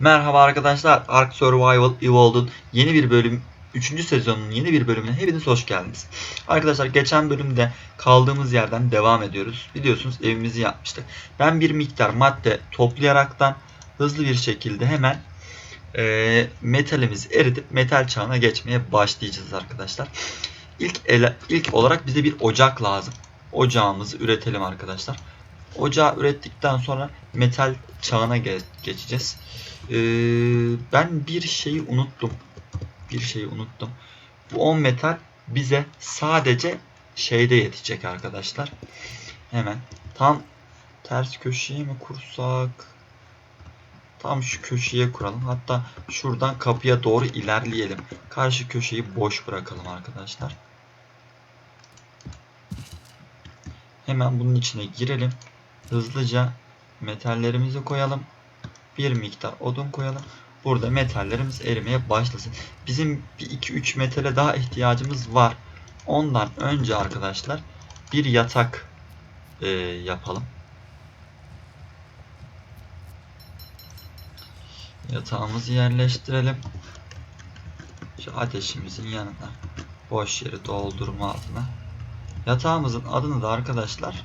Merhaba arkadaşlar. Ark Survival Evolved'un yeni bir bölüm 3. sezonunun yeni bir bölümüne hepiniz hoş geldiniz. Arkadaşlar geçen bölümde kaldığımız yerden devam ediyoruz. Biliyorsunuz evimizi yapmıştık. Ben bir miktar madde toplayaraktan hızlı bir şekilde hemen e, metalimizi eritip metal çağına geçmeye başlayacağız arkadaşlar. İlk ele, ilk olarak bize bir ocak lazım. Ocağımızı üretelim arkadaşlar. Ocağı ürettikten sonra metal çağına ge- geçeceğiz. Ee, ben bir şeyi unuttum. Bir şeyi unuttum. Bu 10 metal bize sadece şeyde yetecek arkadaşlar. Hemen tam ters köşeye mi kursak? Tam şu köşeye kuralım. Hatta şuradan kapıya doğru ilerleyelim. Karşı köşeyi boş bırakalım arkadaşlar. Hemen bunun içine girelim. Hızlıca metallerimizi koyalım. Bir miktar odun koyalım. Burada metallerimiz erimeye başlasın. Bizim bir 2-3 metale daha ihtiyacımız var. Ondan önce arkadaşlar bir yatak e, yapalım. Yatağımızı yerleştirelim. Şu ateşimizin yanına boş yeri doldurma adına. Yatağımızın adını da arkadaşlar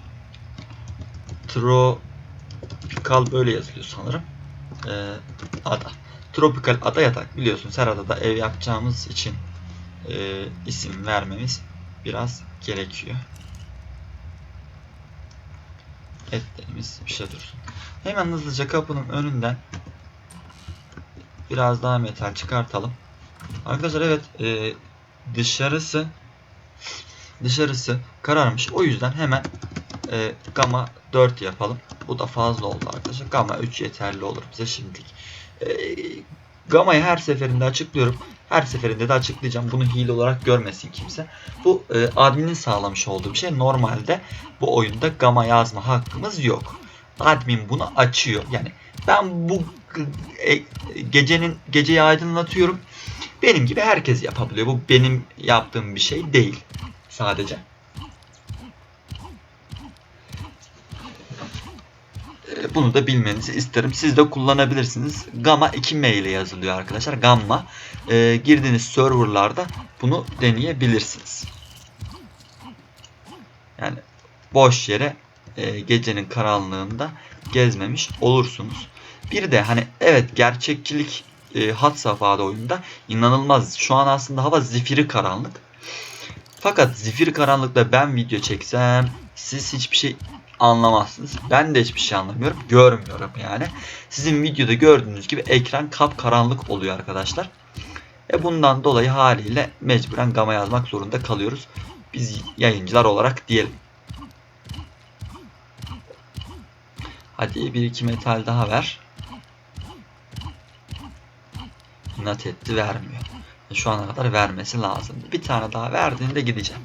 Tropical böyle yazılıyor sanırım. Ee, ada. Tropical ada yatak. Biliyorsunuz her adada ev yapacağımız için e, isim vermemiz biraz gerekiyor. Etlerimiz bir şey dursun. Hemen hızlıca kapının önünden biraz daha metal çıkartalım. Arkadaşlar evet e, dışarısı dışarısı kararmış. O yüzden hemen e, gamma 4 yapalım. Bu da fazla oldu arkadaşlar. Gamma 3 yeterli olur bize şimdilik. E, gamma'yı her seferinde açıklıyorum. Her seferinde de açıklayacağım. Bunu hile olarak görmesin kimse. Bu e, adminin sağlamış olduğu bir şey. Normalde bu oyunda gamma yazma hakkımız yok. Admin bunu açıyor. Yani ben bu e, gecenin geceyi aydınlatıyorum. Benim gibi herkes yapabiliyor. Bu benim yaptığım bir şey değil sadece. Bunu da bilmenizi isterim. Siz de kullanabilirsiniz. Gamma 2M ile yazılıyor arkadaşlar. Gamma. E, girdiğiniz serverlarda bunu deneyebilirsiniz. Yani boş yere e, gecenin karanlığında gezmemiş olursunuz. Bir de hani evet gerçekçilik e, had safhada oyunda inanılmaz. Şu an aslında hava zifiri karanlık. Fakat zifiri karanlıkta ben video çeksem siz hiçbir şey anlamazsınız. Ben de hiçbir şey anlamıyorum. Görmüyorum yani. Sizin videoda gördüğünüz gibi ekran kapkaranlık oluyor arkadaşlar. E bundan dolayı haliyle mecburen gama yazmak zorunda kalıyoruz. Biz yayıncılar olarak diyelim. Hadi bir iki metal daha ver. İnat etti vermiyor. Şu ana kadar vermesi lazım. Bir tane daha verdiğinde gideceğim.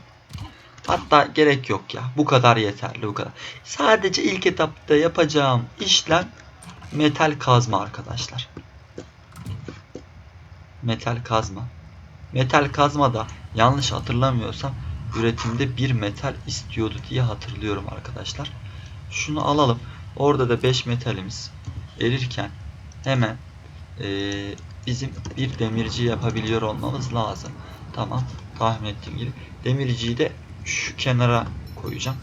Hatta gerek yok ya. Bu kadar yeterli bu kadar. Sadece ilk etapta yapacağım işlem metal kazma arkadaşlar. Metal kazma. Metal kazma da yanlış hatırlamıyorsam üretimde bir metal istiyordu diye hatırlıyorum arkadaşlar. Şunu alalım. Orada da 5 metalimiz erirken hemen eee, bizim bir demirci yapabiliyor olmamız lazım. Tamam. Tahmin ettiğim gibi. Demirciyi de şu kenara koyacağım.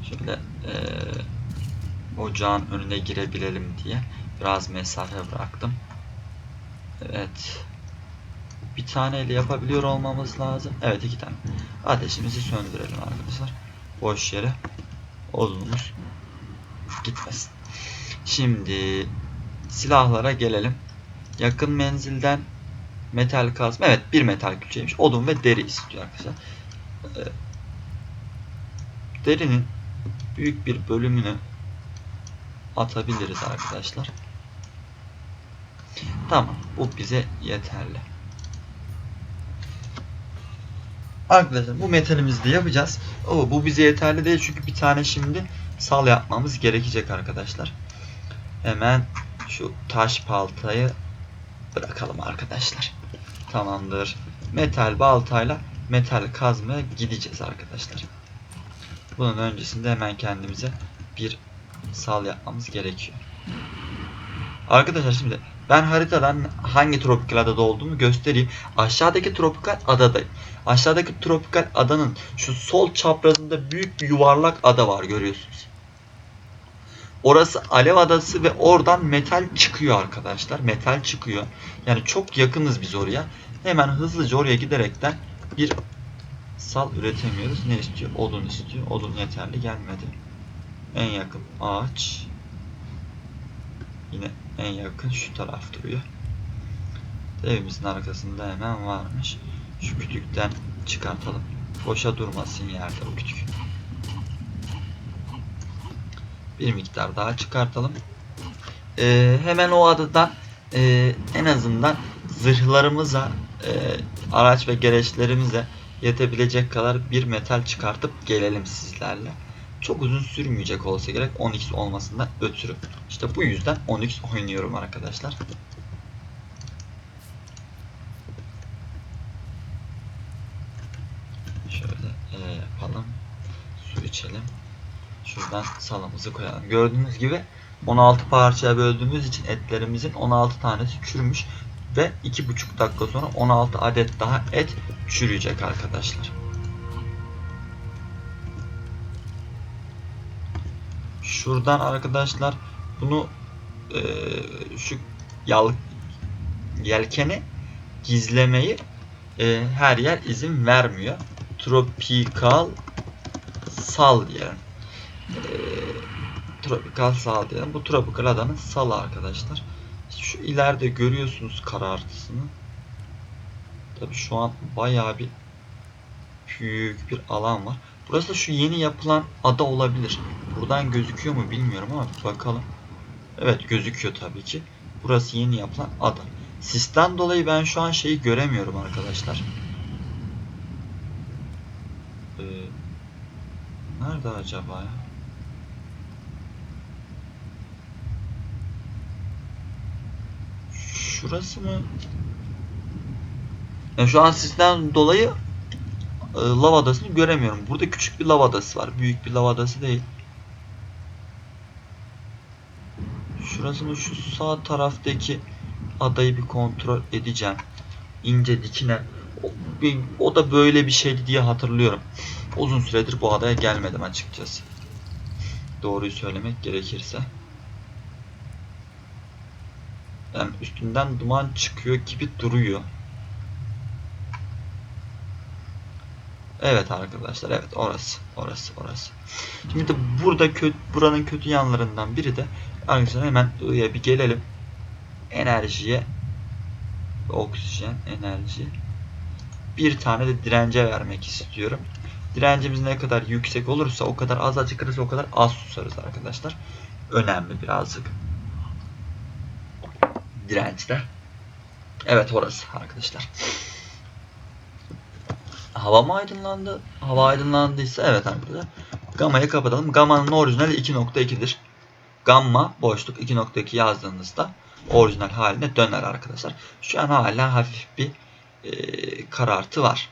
Şöyle eee, ocağın önüne girebilelim diye biraz mesafe bıraktım. Evet. Bir taneyle yapabiliyor olmamız lazım. Evet iki tane. Ateşimizi söndürelim arkadaşlar. Boş yere odunumuz gitmesin. Şimdi silahlara gelelim. Yakın menzilden metal kazma. Evet bir metal külçeymiş. Odun ve deri istiyor arkadaşlar. Ee, derinin büyük bir bölümünü atabiliriz arkadaşlar. Tamam. Bu bize yeterli. Arkadaşlar bu metalimizi de yapacağız. Oo, bu bize yeterli değil çünkü bir tane şimdi sal yapmamız gerekecek arkadaşlar. Hemen Şu taş baltayı bırakalım arkadaşlar. Tamamdır. Metal baltayla metal kazmaya gideceğiz arkadaşlar. Bunun öncesinde hemen kendimize bir sal yapmamız gerekiyor. Arkadaşlar şimdi ben haritadan hangi tropikal adada olduğumu göstereyim. Aşağıdaki tropikal adadayım. Aşağıdaki tropikal adanın şu sol çaprazında büyük bir yuvarlak ada var görüyorsunuz. Orası Alev Adası ve oradan metal çıkıyor arkadaşlar. Metal çıkıyor. Yani çok yakınız biz oraya. Hemen hızlıca oraya giderekten bir sal üretemiyoruz. Ne istiyor? Odun istiyor. Odun yeterli gelmedi. En yakın ağaç. Yine en yakın şu taraf duruyor. Evimizin arkasında hemen varmış. Şu kütükten çıkartalım. Boşa durmasın yerde o kütük. Bir miktar daha çıkartalım. Ee, hemen o adadan e, en azından zırhlarımıza, e, araç ve gereçlerimize yetebilecek kadar bir metal çıkartıp gelelim sizlerle. Çok uzun sürmeyecek olsa gerek 10x olmasından ötürü. İşte bu yüzden 10x oynuyorum arkadaşlar. Şöyle e, yapalım. Su içelim. Şuradan salamızı koyalım. Gördüğünüz gibi 16 parçaya böldüğümüz için etlerimizin 16 tanesi çürümüş ve 2,5 dakika sonra 16 adet daha et çürüyecek arkadaşlar. Şuradan arkadaşlar bunu e, şu yal, yelkeni gizlemeyi e, her yer izin vermiyor. Tropical sal diyelim. E, tropical sal diyelim. Bu tropical adanın salı arkadaşlar. Şu ileride görüyorsunuz karartısını. Tabi şu an bayağı bir büyük bir alan var. Burası da şu yeni yapılan ada olabilir. Buradan gözüküyor mu bilmiyorum ama bakalım. Evet gözüküyor tabii ki. Burası yeni yapılan ada. Sisten dolayı ben şu an şeyi göremiyorum arkadaşlar. Ee, nerede acaba ya? Şurası mı? Yani şu an sisten dolayı e, lav adasını göremiyorum. Burada küçük bir lav adası var. Büyük bir lav adası değil. Şurasının şu sağ taraftaki adayı bir kontrol edeceğim. İnce dikine. O, bir- o da böyle bir şeydi diye hatırlıyorum. Uzun süredir bu adaya gelmedim açıkçası. Doğruyu söylemek gerekirse. Yani üstünden duman çıkıyor gibi duruyor. Evet arkadaşlar evet orası orası orası. Şimdi de burada kötü buranın kötü yanlarından biri de arkadaşlar hemen I'ya bir gelelim. Enerjiye oksijen enerji bir tane de dirence vermek istiyorum. Direncimiz ne kadar yüksek olursa o kadar az acıkırız o kadar az susarız arkadaşlar. Önemli birazcık. Dirençler. Evet orası arkadaşlar. Hava mı aydınlandı? Hava aydınlandıysa evet arkadaşlar. Gamma'yı kapatalım. Gamma'nın orijinali 2.2'dir. Gamma boşluk 2.2 yazdığınızda orijinal haline döner arkadaşlar. Şu an hala hafif bir e, karartı var.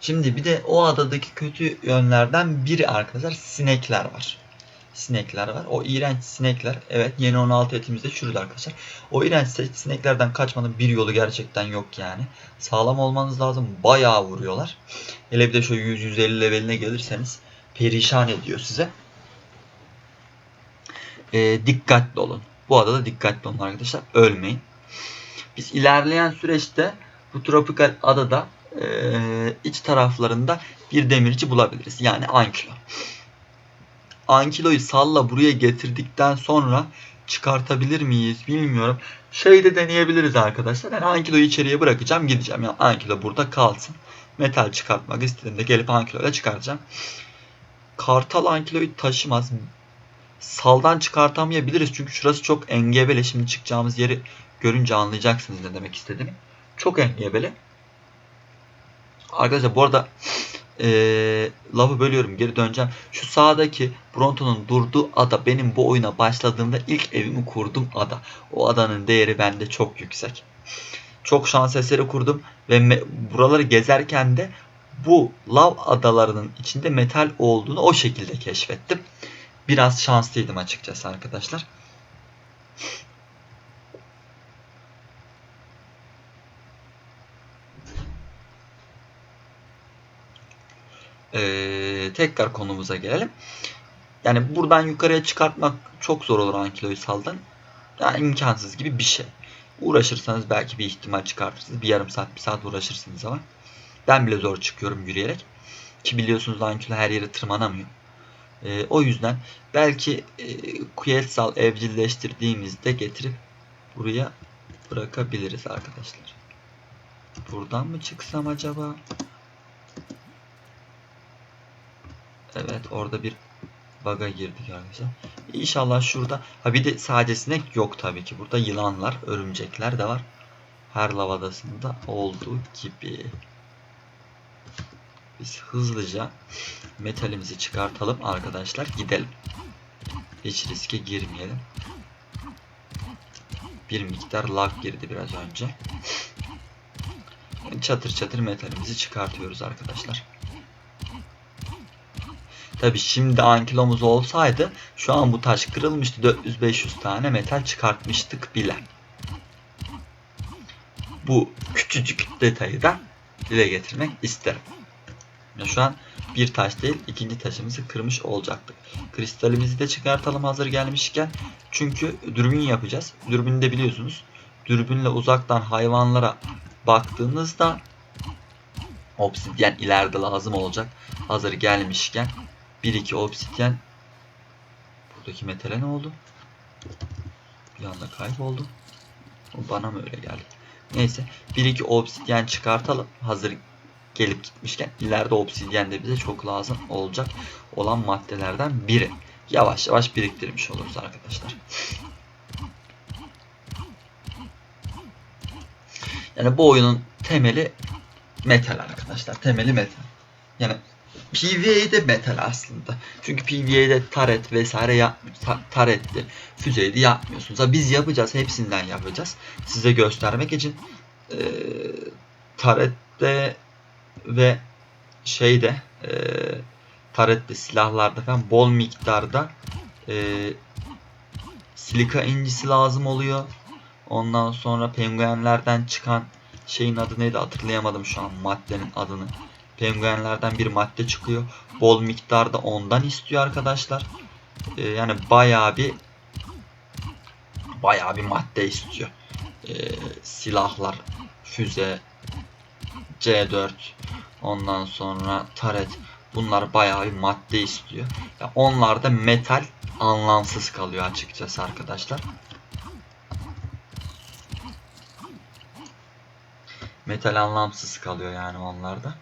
Şimdi bir de o adadaki kötü yönlerden biri arkadaşlar sinekler var. Sinekler var. O iğrenç sinekler evet yeni 16 etimizde çürüdü arkadaşlar. O iğrenç sineklerden kaçmanın bir yolu gerçekten yok yani. Sağlam olmanız lazım. Bayağı vuruyorlar. Hele bir de şu 100-150 leveline gelirseniz perişan ediyor size. Ee, dikkatli olun. Bu adada dikkatli olun arkadaşlar. Ölmeyin. Biz ilerleyen süreçte bu tropikal adada e, iç taraflarında bir demirci bulabiliriz. Yani Ankilo. Ankilo'yu salla buraya getirdikten sonra çıkartabilir miyiz bilmiyorum. Şey de deneyebiliriz arkadaşlar. Yani Ankilo'yu içeriye bırakacağım gideceğim. Yani Ankilo burada kalsın. Metal çıkartmak istediğimde gelip Ankilo'yla çıkaracağım. Kartal Ankilo'yu taşımaz. Saldan çıkartamayabiliriz çünkü şurası çok engebeli. Şimdi çıkacağımız yeri görünce anlayacaksınız ne demek istediğimi. Çok engebeli. Arkadaşlar bu arada eee lafı bölüyorum geri döneceğim. Şu sağdaki Bronto'nun durduğu ada benim bu oyuna başladığımda ilk evimi kurdum ada. O adanın değeri bende çok yüksek. Çok şans eseri kurdum ve buraları gezerken de bu lav adalarının içinde metal olduğunu o şekilde keşfettim. Biraz şanslıydım açıkçası arkadaşlar. Ee, tekrar konumuza gelelim. Yani buradan yukarıya çıkartmak çok zor olur Ankilo'yu saldan. Yani imkansız gibi bir şey. Uğraşırsanız belki bir ihtimal çıkartırsınız. Bir yarım saat, bir saat uğraşırsınız ama. Ben bile zor çıkıyorum yürüyerek. Ki biliyorsunuz Ankilo her yere tırmanamıyor. Ee, o yüzden belki e, Quetzal evcilleştirdiğimizde getirip buraya bırakabiliriz arkadaşlar. Buradan mı çıksam acaba? Evet orada bir bug'a girdik arkadaşlar. İnşallah şurada. Ha bir de sadece sinek yok tabii ki. Burada yılanlar, örümcekler de var. Her lavadasında olduğu gibi. Biz hızlıca metalimizi çıkartalım arkadaşlar. Gidelim. Hiç riske girmeyelim. Bir miktar lag girdi biraz önce. Çatır çatır metalimizi çıkartıyoruz arkadaşlar. Tabi şimdi ankilomuz olsaydı şu an bu taş kırılmıştı. 400-500 tane metal çıkartmıştık bile. Bu küçücük detayı da dile getirmek isterim. Şu an bir taş değil ikinci taşımızı kırmış olacaktık. Kristalimizi de çıkartalım hazır gelmişken. Çünkü dürbün yapacağız. Dürbünde biliyorsunuz dürbünle uzaktan hayvanlara baktığınızda obsidyen ileride lazım olacak. Hazır gelmişken 1-2 obsidyen buradaki metale ne oldu? Bir anda kayboldu. O bana mı öyle geldi? Neyse 1-2 obsidyen çıkartalım. Hazır gelip gitmişken ileride obsidyen de bize çok lazım olacak olan maddelerden biri. Yavaş yavaş biriktirmiş oluruz arkadaşlar. Yani bu oyunun temeli metal arkadaşlar. Temeli metal. Yani PvE'de metal aslında. Çünkü PvE'de taret vesaire yap ta- taretti, füzeydi yapmıyorsunuz. Ha, biz yapacağız, hepsinden yapacağız. Size göstermek için e, tarette ve şeyde e, tarette silahlarda falan bol miktarda e, silika incisi lazım oluyor. Ondan sonra penguenlerden çıkan şeyin adı neydi hatırlayamadım şu an maddenin adını. Penguenlerden bir madde çıkıyor. Bol miktarda ondan istiyor arkadaşlar. Ee, yani bayağı bir bayağı bir madde istiyor. Ee, silahlar, füze, C4, ondan sonra taret bunlar bayağı bir madde istiyor. Ya onlar metal anlamsız kalıyor açıkçası arkadaşlar. Metal anlamsız kalıyor yani onlarda.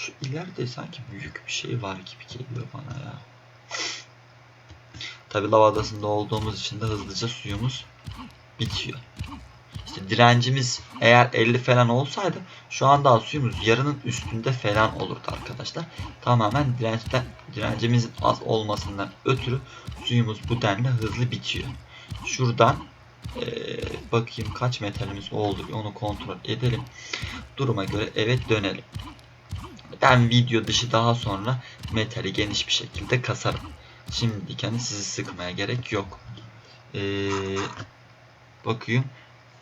Şu ileride sanki büyük bir şey var gibi geliyor bana ya. Tabi lavadasında olduğumuz için de hızlıca suyumuz bitiyor. İşte direncimiz eğer 50 falan olsaydı şu anda suyumuz yarının üstünde falan olurdu arkadaşlar. Tamamen dirençten direncimizin az olmasından ötürü suyumuz bu denli hızlı bitiyor. Şuradan ee, bakayım kaç metalimiz oldu onu kontrol edelim. Duruma göre evet dönelim. Ben video dışı daha sonra metali geniş bir şekilde kasarım. Şimdiyken sizi sıkmaya gerek yok. Ee, bakayım.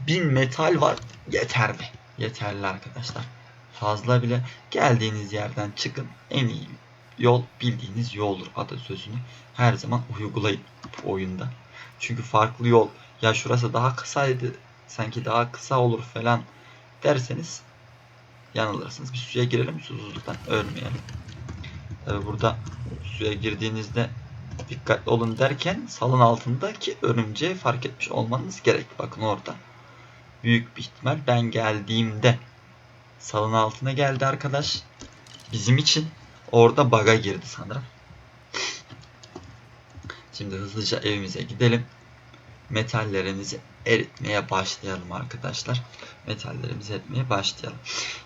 1000 metal var. Yeter mi? Yeterli arkadaşlar. Fazla bile geldiğiniz yerden çıkın. En iyi yol bildiğiniz yoldur atasözünü. Her zaman uygulayın bu oyunda. Çünkü farklı yol ya şurası daha kısaydı sanki daha kısa olur falan derseniz yanılırsınız. Bir suya girelim susuzluktan ölmeyelim. Tabi burada suya girdiğinizde dikkatli olun derken salın altındaki örümceği fark etmiş olmanız gerek. Bakın orada. Büyük bir ihtimal ben geldiğimde salın altına geldi arkadaş. Bizim için orada baga girdi sanırım. Şimdi hızlıca evimize gidelim. Metallerimizi eritmeye başlayalım arkadaşlar. Metallerimizi eritmeye başlayalım.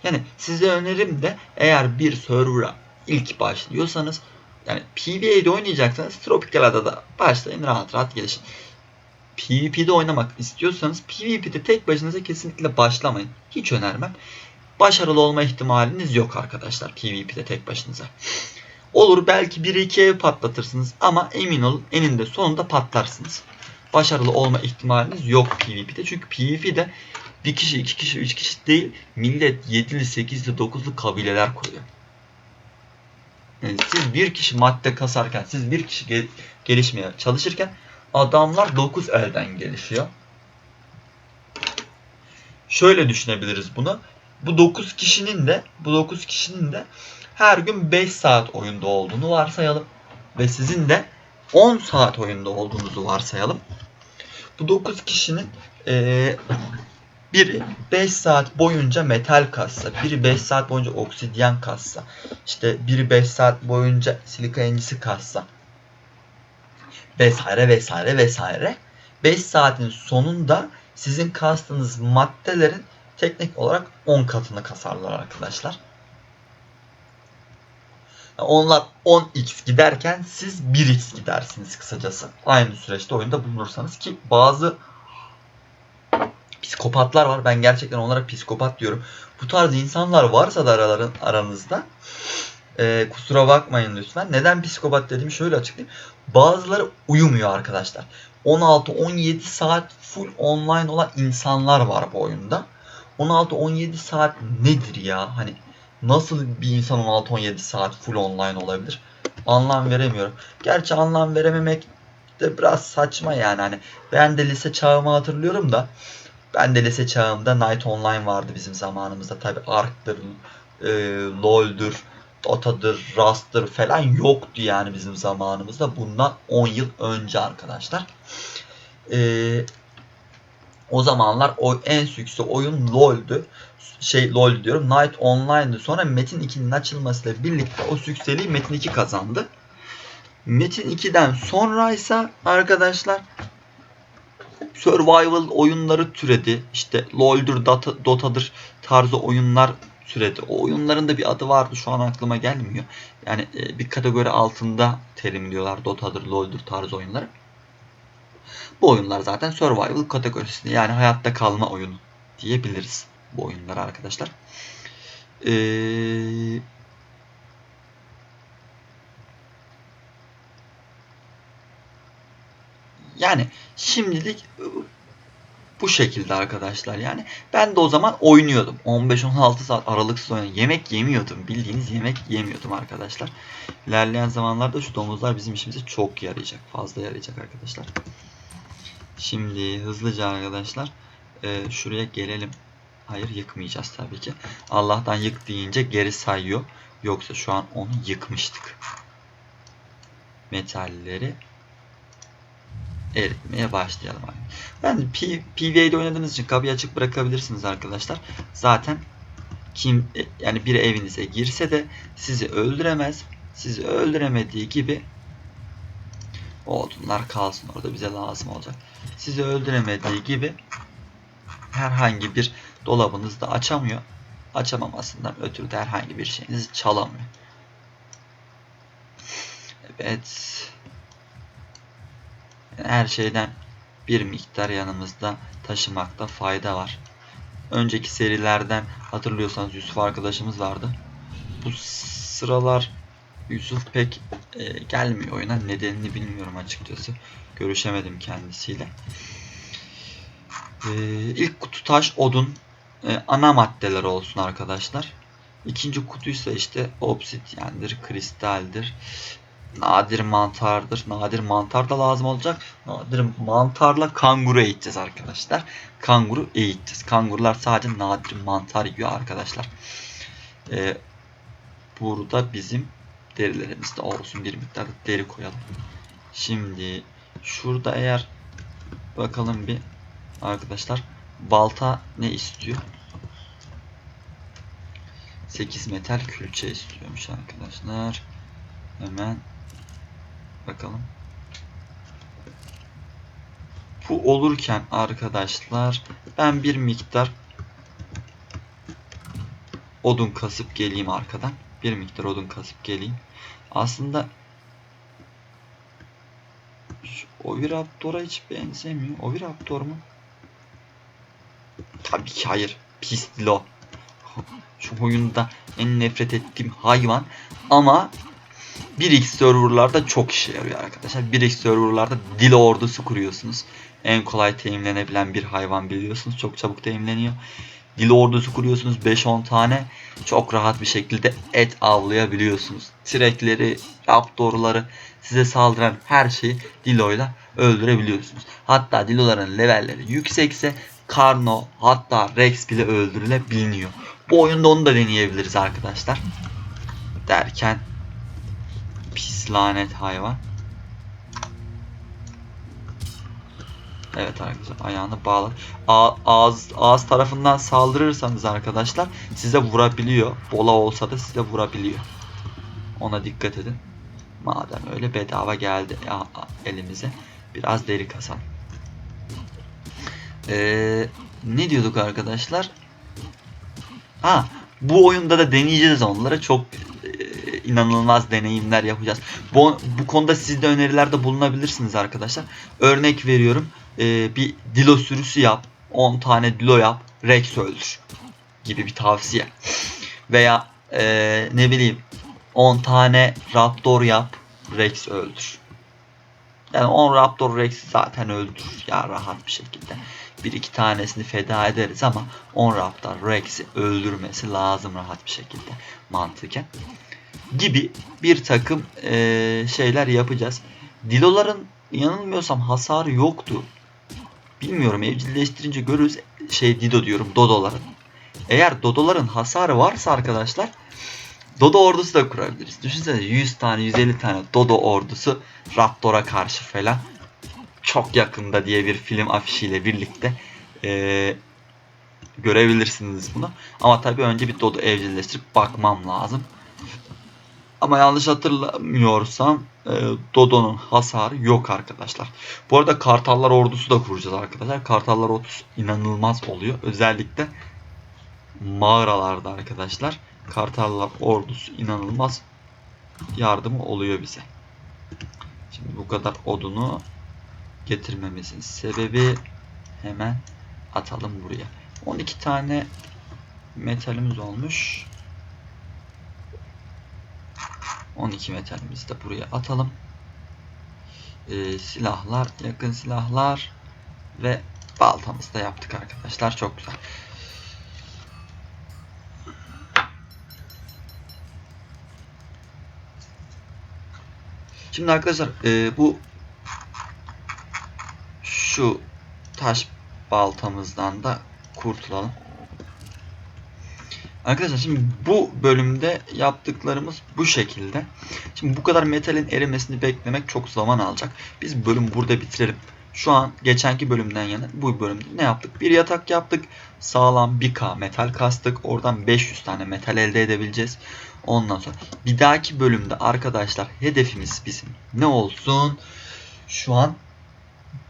Yani size önerim de eğer bir server'a ilk başlıyorsanız yani PvE'de oynayacaksanız Tropical Adada başlayın rahat rahat gelişin. PvP'de oynamak istiyorsanız PvP'de tek başınıza kesinlikle başlamayın. Hiç önermem. Başarılı olma ihtimaliniz yok arkadaşlar PvP'de tek başınıza. Olur belki 1-2 ev patlatırsınız ama emin olun eninde sonunda patlarsınız. Başarılı olma ihtimaliniz yok PvP'de. Çünkü PvP'de bir kişi, iki kişi, üç kişi değil millet 7'li, 8'li, 9'lu kabileler kuruyor. Yani siz bir kişi madde kasarken, siz bir kişi gel- gelişmeye çalışırken adamlar 9 elden gelişiyor. Şöyle düşünebiliriz bunu. Bu 9 kişinin de bu 9 kişinin de her gün 5 saat oyunda olduğunu varsayalım ve sizin de 10 saat oyunda olduğunuzu varsayalım. Bu 9 kişinin eee biri 5 saat boyunca metal kassa, biri 5 saat boyunca obsidyen kassa, işte biri 5 saat boyunca silika incisi kassa vesaire vesaire vesaire. 5 saatin sonunda sizin kastığınız maddelerin teknik olarak 10 katını kasarlar arkadaşlar. Onlar 10x giderken siz 1x gidersiniz kısacası. Aynı süreçte oyunda bulunursanız ki bazı psikopatlar var. Ben gerçekten onlara psikopat diyorum. Bu tarz insanlar varsa da araların aranızda e, kusura bakmayın lütfen. Neden psikopat dediğimi şöyle açıklayayım. Bazıları uyumuyor arkadaşlar. 16-17 saat full online olan insanlar var bu oyunda. 16-17 saat nedir ya? Hani nasıl bir insan 16-17 saat full online olabilir? Anlam veremiyorum. Gerçi anlam verememek de biraz saçma yani. Hani ben de lise çağımı hatırlıyorum da ben de lise çağımda Night Online vardı bizim zamanımızda. Tabi Ark'tır, e, LoL'dur, Dota'dır, Rust'tır falan yoktu yani bizim zamanımızda. Bundan 10 yıl önce arkadaşlar. E, o zamanlar o en sükse oyun LoL'dü. Şey LoL diyorum. Night Online'dı. Sonra Metin 2'nin açılmasıyla birlikte o sükseliği Metin 2 kazandı. Metin 2'den sonraysa arkadaşlar survival oyunları türedi. İşte LoL'dur, Dota, Dota'dır tarzı oyunlar türedi. O oyunların da bir adı vardı şu an aklıma gelmiyor. Yani e, bir kategori altında terimliyorlar Dota'dır, LoL'dur tarzı oyunları. Bu oyunlar zaten survival kategorisinde yani hayatta kalma oyunu diyebiliriz bu oyunlara arkadaşlar. Ee, yani şimdilik bu şekilde arkadaşlar yani. Ben de o zaman oynuyordum. 15-16 saat aralıksız oynuyordum. Yemek yemiyordum. Bildiğiniz yemek yemiyordum arkadaşlar. İlerleyen zamanlarda şu domuzlar bizim işimize çok yarayacak. Fazla yarayacak arkadaşlar. Şimdi hızlıca arkadaşlar e, şuraya gelelim. Hayır yıkmayacağız tabii ki. Allah'tan yık deyince geri sayıyor. Yoksa şu an onu yıkmıştık. Metalleri eritmeye başlayalım abi. Ben P PvE'de oynadığınız için kapıyı açık bırakabilirsiniz arkadaşlar. Zaten kim yani bir evinize girse de sizi öldüremez. Sizi öldüremediği gibi o odunlar kalsın orada bize lazım olacak. Sizi öldüremediği gibi herhangi bir dolabınızı da açamıyor. Açamamasından ötürü de herhangi bir şeyinizi çalamıyor. Evet. Her şeyden bir miktar yanımızda taşımakta fayda var. Önceki serilerden hatırlıyorsanız Yusuf arkadaşımız vardı. Bu sıralar Yusuf pek e, gelmiyor oyuna. Nedenini bilmiyorum açıkçası. Görüşemedim kendisiyle. E, ilk kutu taş, odun, e, ana maddeler olsun arkadaşlar. İkinci kutuysa işte obsidyendir, kristaldir, nadir mantardır. Nadir mantar da lazım olacak. Nadir mantarla kanguru eğiteceğiz arkadaşlar. Kanguru eğiteceğiz. Kangurular sadece nadir mantar yiyor arkadaşlar. Ee, burada bizim derilerimiz de olsun. Bir miktar deri koyalım. Şimdi şurada eğer bakalım bir arkadaşlar balta ne istiyor? 8 metal külçe istiyormuş arkadaşlar. Hemen bakalım. Bu olurken arkadaşlar ben bir miktar odun kasıp geleyim arkadan. bir miktar odun kasıp geleyim. Aslında şu Oviraptor'a hiç benzemiyor. Oviraptor mu? Tabii ki hayır. Pis Dilo. Şu oyunda en nefret ettiğim hayvan. Ama 1x serverlarda çok işe yarıyor arkadaşlar. 1x serverlarda Dilo ordusu kuruyorsunuz. En kolay teminlenebilen bir hayvan biliyorsunuz. Çok çabuk teminleniyor. Dilo ordusu kuruyorsunuz 5-10 tane. Çok rahat bir şekilde et avlayabiliyorsunuz. Trekleri, raptorları, size saldıran her şeyi Dilo'yla öldürebiliyorsunuz. Hatta Dilo'ların levelleri yüksekse Karno hatta Rex bile öldürülebiliyor. Bu oyunda onu da deneyebiliriz arkadaşlar. Derken pis lanet hayvan. Evet arkadaşlar ayağını bağla. A- ağız, ağız tarafından saldırırsanız arkadaşlar size vurabiliyor. Bola olsa da size vurabiliyor. Ona dikkat edin. Madem öyle bedava geldi elimize. Biraz deri kasalım. Ee, ne diyorduk arkadaşlar? Ha, bu oyunda da deneyeceğiz onlara. Çok e, inanılmaz deneyimler yapacağız. Bu, bu konuda siz de önerilerde bulunabilirsiniz arkadaşlar. Örnek veriyorum. e, bir dilo sürüsü yap. 10 tane dilo yap. Rex öldür. Gibi bir tavsiye. Veya e, ne bileyim 10 tane raptor yap. Rex öldür. Yani 10 Raptor Rex'i zaten öldürür ya rahat bir şekilde. Bir iki tanesini feda ederiz ama 10 Raptor Rex'i öldürmesi lazım rahat bir şekilde mantıken. Gibi bir takım eee, şeyler yapacağız. Diloların yanılmıyorsam hasarı yoktu. Bilmiyorum evcilleştirince görürüz. Şey Dido diyorum Dodoların. Eğer Dodoların hasarı varsa arkadaşlar Dodo ordusu da kurabiliriz. Düşünsene 100 tane 150 tane Dodo ordusu Raptor'a karşı falan. Çok yakında diye bir film afişiyle birlikte eee, görebilirsiniz bunu. Ama tabii önce bir Dodo evcilleştirip bakmam lazım. Ama yanlış hatırlamıyorsam e, Dodo'nun hasarı yok arkadaşlar. Bu arada Kartallar ordusu da kuracağız arkadaşlar. Kartallar ordusu inanılmaz oluyor. Özellikle mağaralarda arkadaşlar. Kartallar ordusu inanılmaz yardımı oluyor bize. Şimdi bu kadar odunu getirmemizin sebebi hemen atalım buraya. 12 tane metalimiz olmuş. 12 metalimizi de buraya atalım. Ee, silahlar, yakın silahlar ve baltamızı da yaptık arkadaşlar. Çok güzel. Şimdi arkadaşlar e, bu şu taş baltamızdan da kurtulalım. Arkadaşlar şimdi bu bölümde yaptıklarımız bu şekilde. Şimdi bu kadar metalin erimesini beklemek çok zaman alacak. Biz bölüm burada bitirelim. Şu an geçenki bölümden yana bu bölümde ne yaptık? Bir yatak yaptık. Sağlam 1K metal kastık. Oradan 500 tane metal elde edebileceğiz. Ondan sonra bir dahaki bölümde arkadaşlar hedefimiz bizim ne olsun? Şu an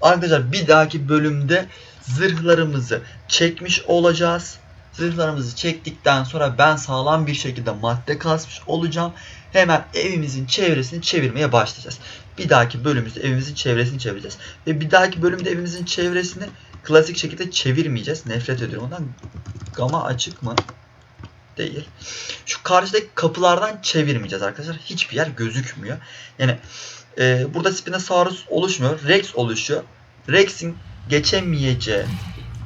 arkadaşlar bir dahaki bölümde zırhlarımızı çekmiş olacağız. Zırhlarımızı çektikten sonra ben sağlam bir şekilde madde kasmış olacağım. Hemen evimizin çevresini çevirmeye başlayacağız. Bir dahaki bölümümüzde evimizin çevresini çevireceğiz. Ve bir dahaki bölümde evimizin çevresini klasik şekilde çevirmeyeceğiz. Nefret ediyorum ondan. Gama açık mı? Değil. Şu karşıdaki kapılardan çevirmeyeceğiz arkadaşlar. Hiçbir yer gözükmüyor. Yani e, burada Spinosaurus oluşmuyor. Rex oluşuyor. Rex'in geçemeyeceği...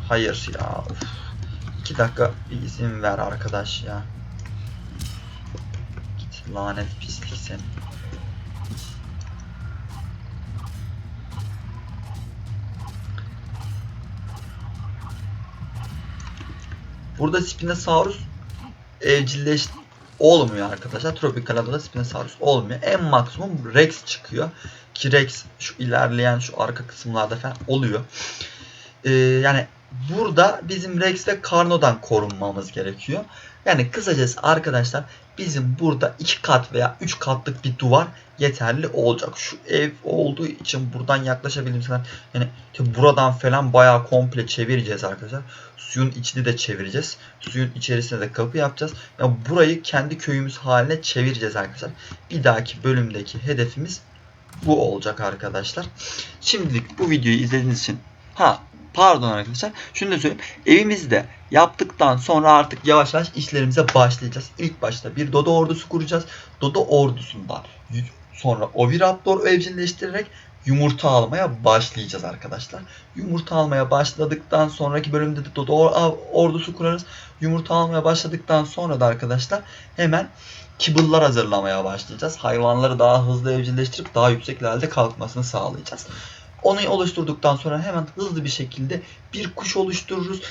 Hayır ya. Of. İki dakika bir izin ver arkadaş ya. Git lanet pislik sen. Burada Spinosaurus evcilleş olmuyor arkadaşlar. Tropical adada Spinosaurus olmuyor. En maksimum Rex çıkıyor. Ki Rex şu ilerleyen şu arka kısımlarda falan oluyor. Ee, yani burada bizim Rex ve Carno'dan korunmamız gerekiyor. Yani kısacası arkadaşlar bizim burada iki kat veya üç katlık bir duvar yeterli olacak. Şu ev olduğu için buradan yaklaşabildiğimiz kadar yani buradan falan bayağı komple çevireceğiz arkadaşlar. Suyun içini de çevireceğiz. Suyun içerisine de kapı yapacağız. Ya burayı kendi köyümüz haline çevireceğiz arkadaşlar. Bir dahaki bölümdeki hedefimiz bu olacak arkadaşlar. Şimdilik bu videoyu izlediğiniz için ha pardon arkadaşlar şunu da söyleyeyim. Evimizde yaptıktan sonra artık yavaş yavaş işlerimize başlayacağız. İlk başta bir Dodo ordusu kuracağız. Dodo ordusundan sonra Oviraptor evcilleştirerek yumurta almaya başlayacağız arkadaşlar. Yumurta almaya başladıktan sonraki bölümde de Dodo or- ordusu kurarız. Yumurta almaya başladıktan sonra da arkadaşlar hemen kibıllar hazırlamaya başlayacağız. Hayvanları daha hızlı evcilleştirip daha yüksek levelde kalkmasını sağlayacağız. Onu oluşturduktan sonra hemen hızlı bir şekilde bir kuş oluştururuz.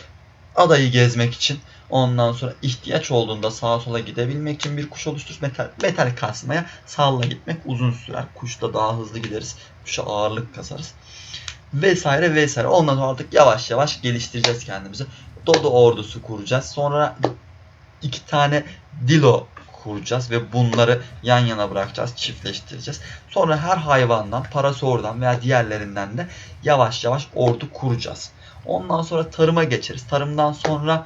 Adayı gezmek için. Ondan sonra ihtiyaç olduğunda sağa sola gidebilmek için bir kuş oluştururuz. Metal, metal kasmaya sağla gitmek uzun sürer. Kuşta daha hızlı gideriz. Kuşa ağırlık kasarız. Vesaire vesaire. Ondan sonra artık yavaş yavaş geliştireceğiz kendimizi. Dodo ordusu kuracağız. Sonra iki tane dilo kuracağız ve bunları yan yana bırakacağız, çiftleştireceğiz. Sonra her hayvandan, parasaurdan veya diğerlerinden de yavaş yavaş ordu kuracağız. Ondan sonra tarıma geçeriz. Tarımdan sonra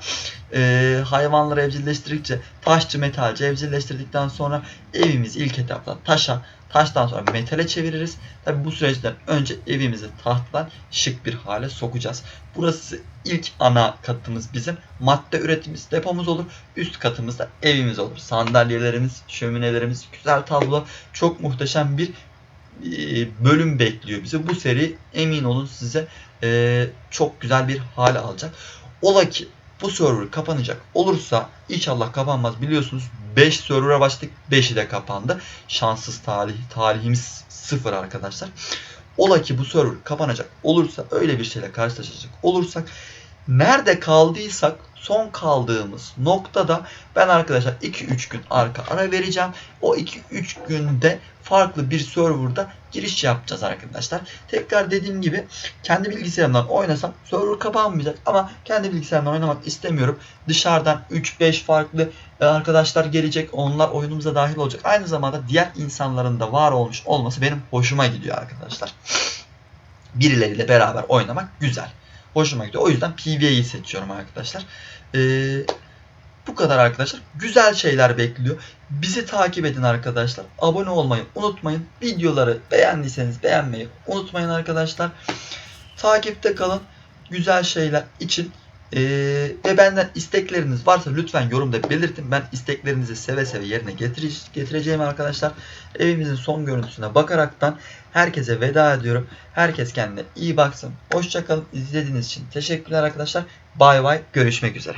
e, hayvanları evcilleştirdikçe taşçı metalci evcilleştirdikten sonra evimizi ilk etapta taşa, taştan sonra metale çeviririz. Tabi bu süreçten önce evimizi tahttan şık bir hale sokacağız. Burası ilk ana katımız bizim. Madde üretimimiz depomuz olur. Üst katımızda evimiz olur. Sandalyelerimiz, şöminelerimiz, güzel tablo. Çok muhteşem bir bölüm bekliyor bizi. Bu seri emin olun size çok güzel bir hale alacak. Ola ki bu server kapanacak olursa inşallah kapanmaz biliyorsunuz 5 server'a başladık 5'i de kapandı. Şanssız talih, talihimiz sıfır arkadaşlar. Ola ki bu server kapanacak olursa öyle bir şeyle karşılaşacak olursak nerede kaldıysak son kaldığımız noktada ben arkadaşlar 2-3 gün arka ara vereceğim. O 2-3 günde farklı bir serverda giriş yapacağız arkadaşlar. Tekrar dediğim gibi kendi bilgisayarımdan oynasam server kapanmayacak ama kendi bilgisayarımdan oynamak istemiyorum. Dışarıdan 3-5 farklı e, arkadaşlar gelecek. Onlar oyunumuza dahil olacak. Aynı zamanda diğer insanların da var olmuş olması benim hoşuma gidiyor arkadaşlar. Birileriyle beraber oynamak güzel. Hoşuma gidiyor. O yüzden PvE'yi seçiyorum arkadaşlar. Ee, bu kadar arkadaşlar. Güzel şeyler bekliyor. Bizi takip edin arkadaşlar. Abone olmayı unutmayın. Videoları beğendiyseniz beğenmeyi unutmayın arkadaşlar. Takipte kalın. Güzel şeyler için. Ee, ve benden istekleriniz varsa lütfen yorumda belirtin. Ben isteklerinizi seve seve yerine getire- getireceğim arkadaşlar. Evimizin son görüntüsüne bakaraktan herkese veda ediyorum. Herkes kendine iyi baksın. Hoşçakalın. İzlediğiniz için teşekkürler arkadaşlar. Bay bay. Görüşmek üzere.